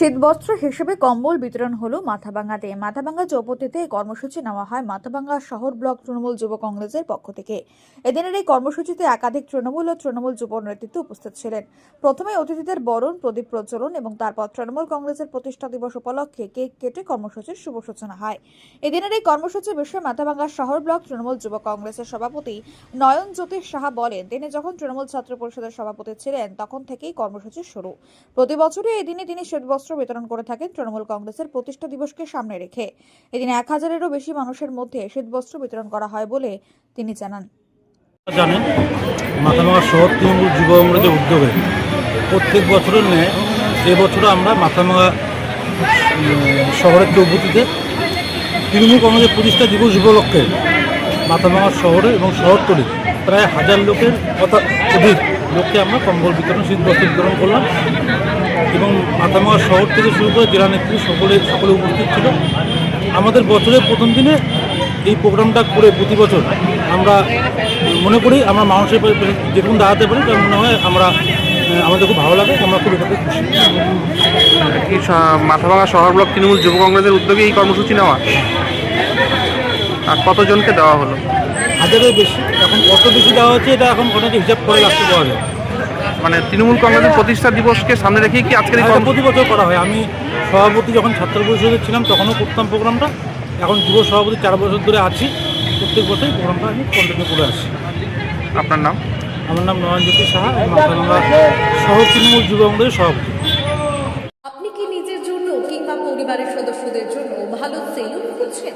শীতবস্ত্র হিসেবে কম্বল বিতরণ হলো মাথাভাঙ্গাতে। মাথাভাঙ্গা চৌপতিতে এই কর্মসূচি নেওয়া হয় মাথাভাঙ্গা শহর ব্লক তৃণমূল যুব কংগ্রেসের পক্ষ থেকে। এদিনের এই কর্মসূচিতে একাধিক তৃণমূল ও তৃণমূল যুব নেতৃত্ব উপস্থিত ছিলেন। প্রথমে অতিথিদের বরণ, প্রদীপ প্রজ্বলন এবং তারপর তৃণমূল কংগ্রেসের প্রতিষ্ঠা দিবস উপলক্ষে কেক কেটে কর্মসূচির শুভ সূচনা হয়। এদিনের এই কর্মসূচি বিষয়ে মাথাভাঙ্গা শহর ব্লক তৃণমূল যুব কংগ্রেসের সভাপতি নয়ন জ্যোতিষ সাহা বলেন তিনি যখন তৃণমূল ছাত্র পরিষদের সভাপতি ছিলেন, তখন থেকেই কর্মসূচি শুরু। প্রতি বছরই এই দিনে তিনি শ্বেতবস্ত্র বিতরণ করে থাকেন তৃণমূল কংগ্রেসের প্রতিষ্ঠা দিবসকে সামনে রেখে। এদিন এক হাজারেরও বেশি মানুষের মধ্যে শীতবস্ত্র বিতরণ করা হয় বলে তিনি জানান। জানেন, মাথাভাঙা শহর তৃণমূল যুব উদ্যোগে প্রত্যেক বছরের ন্যায় এবছরও আমরা মাথাভাঙা শহরের চৌপতিতে তৃণমূল কংগ্রেসের প্রতিষ্ঠা দিবস উপলক্ষে মাথাভাঙা শহরে এবং শহরতলি প্রায় হাজার লোকের কথা অধিক লোককে আমরা কম্বল বিতরণ, শীতবস্ত্র বিতরণ করলাম। এবং মাথাভাঙা শহর থেকে শুরু করে জেলা নেত্রী সকলে সকলে উপস্থিত ছিল। আমাদের বছরের প্রথম দিনে এই প্রোগ্রামটা করে প্রতি বছর আমরা মনে করি আমরা মানুষের যেরকম দাঁড়াতে পারি তার মনে হয় আমরা আমাদের খুব ভালো লাগে আমরা খুব এটাতে খুশি। মাথাভাঙা শহর ব্লক তৃণমূল যুব কংগ্রেসের উদ্যোগে এই কর্মসূচি নেওয়া? আর কতজনকে দেওয়া হলো? হাজারের বেশি। এখন কত বেশি দেওয়া হচ্ছে এটা এখন অনেকে হিসাব করে রাখতে পাওয়া যায় মানে তৃণমূল কংগ্রেসের প্রতিষ্ঠা দিবসকে সামনে রেখেই কি আজকের এটা প্রতি বছর করা হয়। আমি সভাপতি যখন ছাত্র পরিষদে ছিলাম তখনও করতাম প্রোগ্রামটা। এখন যুব সভাপতি চার বছর ধরে আছি। প্রত্যেক বছরই প্রোগ্রামটা আমি কন্টিনিউ করে আসি। আপনার নাম? আমার নাম নয়নজ্যোতি সাহা আমি মাথাভাঙা শহর তৃণমূল যুব কংগ্রেসের সভাপতি। আপনি কি নিজের জন্য কিংবা পরিবারের সদস্যদের জন্য ভালো সেলুন খুঁজছেন?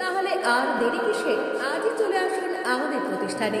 তাহলে আর দেরি কিসে? আজই চলে আসুন আমাদের প্রতিষ্ঠানে।